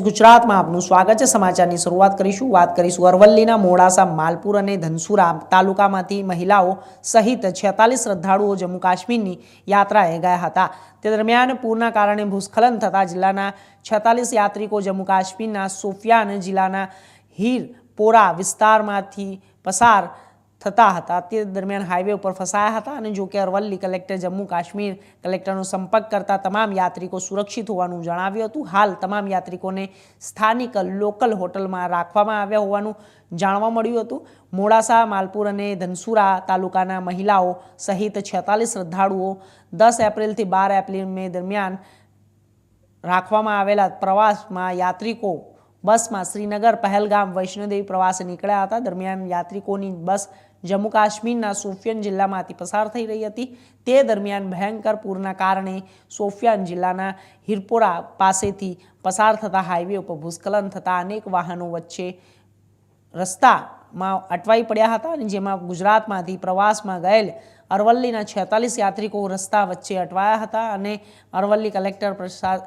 ગુજરાતમાં આપનું સ્વાગત છે. સમાચારની શરૂઆત કરીશું. વાત કરીશું અરવલ્લીના મોડાસા, માલપુર અને ધનસુરા તાલુકામાંથી મહિલાઓ સહિત છેતાલીસ શ્રદ્ધાળુઓ જમ્મુ કાશ્મીરની યાત્રાએ ગયા હતા. તે દરમિયાન પૂરના કારણે ભૂસ્ખલન થતાં જિલ્લાના છેતાલીસ યાત્રિકો જમ્મુ કાશ્મીરના સોફિયાન જિલ્લાના હીરપોરા વિસ્તારમાંથી પસાર થતા હતા. તે દરમિયાન હાઈવે ઉપર ફસાયા હતા અને જો કે અરવલ્લી કલેક્ટર જમ્મુ કાશ્મીર કલેક્ટરનો સંપર્ક કરતા તમામ યાત્રિકો સુરક્ષિત હોવાનું જણાવ્યું હતું. હાલ તમામ યાત્રિકોને સ્થાનિક લોકલ હોટલમાં રાખવામાં આવ્યા હોવાનું જાણવા મળ્યું હતું. મોડાસા, માલપુર અને ધનસુરા તાલુકાના મહિલાઓ સહિત છેતાલીસ શ્રદ્ધાળુઓ દસ એપ્રિલથી બાર એપ્રિલ મે દરમિયાન રાખવામાં આવેલા પ્રવાસમાં યાત્રિકો બસમાં શ્રીનગર, પહેલગામ, વૈષ્ણોદેવી પ્રવાસે નીકળ્યા હતા. દરમિયાન યાત્રિકોની બસ જમ્મુ કાશ્મીરના સોફિયન જિલ્લામાંથી પસાર થઈ રહી હતી. તે દરમિયાન ભયંકર પૂરના કારણે સોફિયાન જિલ્લાના હિરપોરા પાસેથી પસાર થતા હાઈવે ઉપર ભૂસ્ખલન થતાં અનેક વાહનો વચ્ચે રસ્તામાં અટવાઈ પડ્યા હતા અને જેમાં ગુજરાતમાંથી પ્રવાસમાં ગયેલ અરવલ્લીના છેતાલીસ યાત્રિકો રસ્તા વચ્ચે અટવાયા હતા અને અરવલ્લી કલેક્ટર પ્રસાદ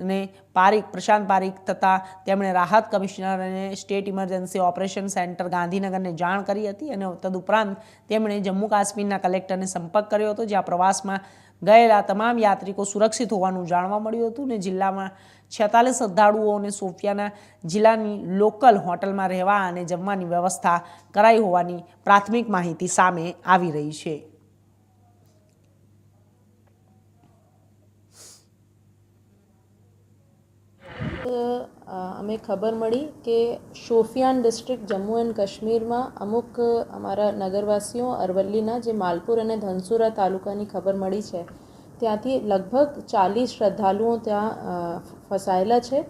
ને પારીખ, પ્રશાંત પારીખ તથા તેમણે રાહત કમિશનર અને સ્ટેટ ઇમરજન્સી ઓપરેશન સેન્ટર ગાંધીનગરને જાણ કરી હતી અને તદુપરાંત તેમણે જમ્મુ કાશ્મીરના કલેક્ટરને સંપર્ક કર્યો હતો, જ્યાં પ્રવાસમાં ગયેલા તમામ યાત્રિકો સુરક્ષિત હોવાનું જાણવા મળ્યું હતું ને જિલ્લામાં છેતાલીસ શ્રદ્ધાળુઓ અને સોફિયાના જિલ્લાની લોકલ હોટલમાં રહેવા અને જમવાની વ્યવસ્થા કરાઈ હોવાની પ્રાથમિક માહિતી સામે આવી રહી છે. અ, અમે ખબર મળી કે શોફિયાન ડિસ્ટ્રિક્ટ જમ્મુ એન્ડ કાશ્મીરમાં અમુક અમારા નગરવાસીઓ અરવલ્લીના જે માલપુર અને ધનસુરા તાલુકાની ખબર મળી છે. ત્યાંથી લગભગ ચાલીસ શ્રદ્ધાળુઓ ત્યાં ફસાયેલા છે.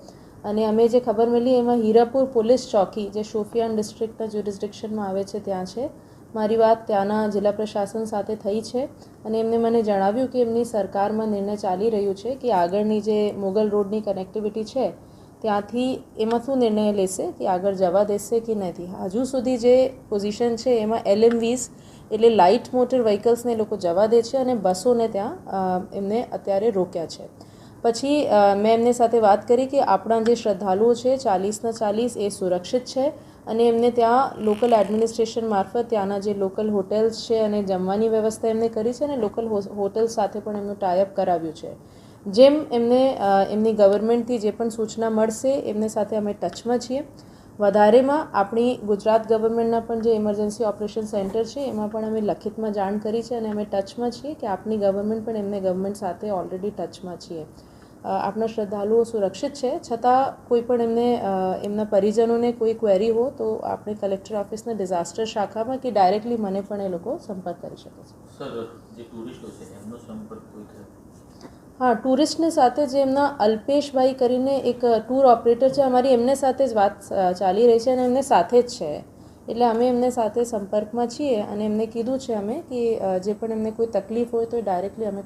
અને અમે જે ખબર મળી એમાં હીરાપુર પોલીસ ચોકી જે શોફિયાન ડિસ્ટ્રિક્ટના જ્યુરિસ્ડિક્શનમાં આવે છે ત્યાં છે. મારી વાત ત્યાંના જિલ્લા પ્રશાસન સાથે થઈ છે અને એમને મને જણાવ્યું કે એમની સરકારમાં નિર્ણય ચાલી રહ્યું છે કે આગળની જે મુગલ રોડની કનેક્ટિવિટી છે ત્યાંથી એમાં શું નિર્ણય લેશે કે આગળ જવા દેશે કે નથી? હજુ સુધી જે પોઝિશન છે એમાં એલએમવીસ એટલે લાઇટ મોટર વ્હીકલ્સને લોકો જવા દે છે અને બસોને ત્યાં એમને અત્યારે રોક્યા છે. પછી મેં એમને સાથે વાત કરી કે આપણા જે શ્રદ્ધાળુઓ છે ચાલીસના ચાલીસ એ સુરક્ષિત છે અને એમને ત્યાં લોકલ એડમિનિસ્ટ્રેશન મારફત ત્યાંના જે લોકલ હોટેલ્સ છે અને જમવાની વ્યવસ્થા એમને કરી છે અને લોકલ હોટલ સાથે પણ એમનું ટાઈઅપ કરાવ્યું છે. જેમ એમને એમની ગવર્મેન્ટથી જે પણ સૂચના મળશે, એમને સાથે અમે ટચમાં છીએ. વધારેમાં આપણી ગુજરાત ગવર્મેન્ટના પણ જે ઇમરજન્સી ઓપરેશન સેન્ટર છે, એમાં પણ અમે લખિતમાં જાણ કરી છે અને અમે ટચમાં છીએ કે આપણી ગવર્મેન્ટ પણ એમને ગવર્મેન્ટ સાથે ઓલરેડી ટચમાં છીએ. આપણા શ્રદ્ધાળુઓ સુરક્ષિત છે. છતાં કોઈ પણ એમને એમના પરિજનોને કોઈ ક્વેરી હો તો આપણે કલેક્ટર ઓફિસના ડિઝાસ્ટર શાખામાં કે ડાયરેક્ટલી મને પણ એ લોકો સંપર્ક કરી શકે છે. સર જે ટુરિસ્ટો છે, એમનો સંપર્ક કોઈ હા, ટુરિસ્ટની સાથે જે એમના અલ્પેશભાઈ કરીને એક ટૂર ઓપરેટર છે, અમારી એમને સાથે જ વાત ચાલી રહી છે અને એમને સાથે જ છે. એટલે અમે એમને સાથે સંપર્કમાં છીએ અને એમને કીધું છે અમે કે જે પણ એમને કોઈ તકલીફ હોય તો ડાયરેક્ટલી અમે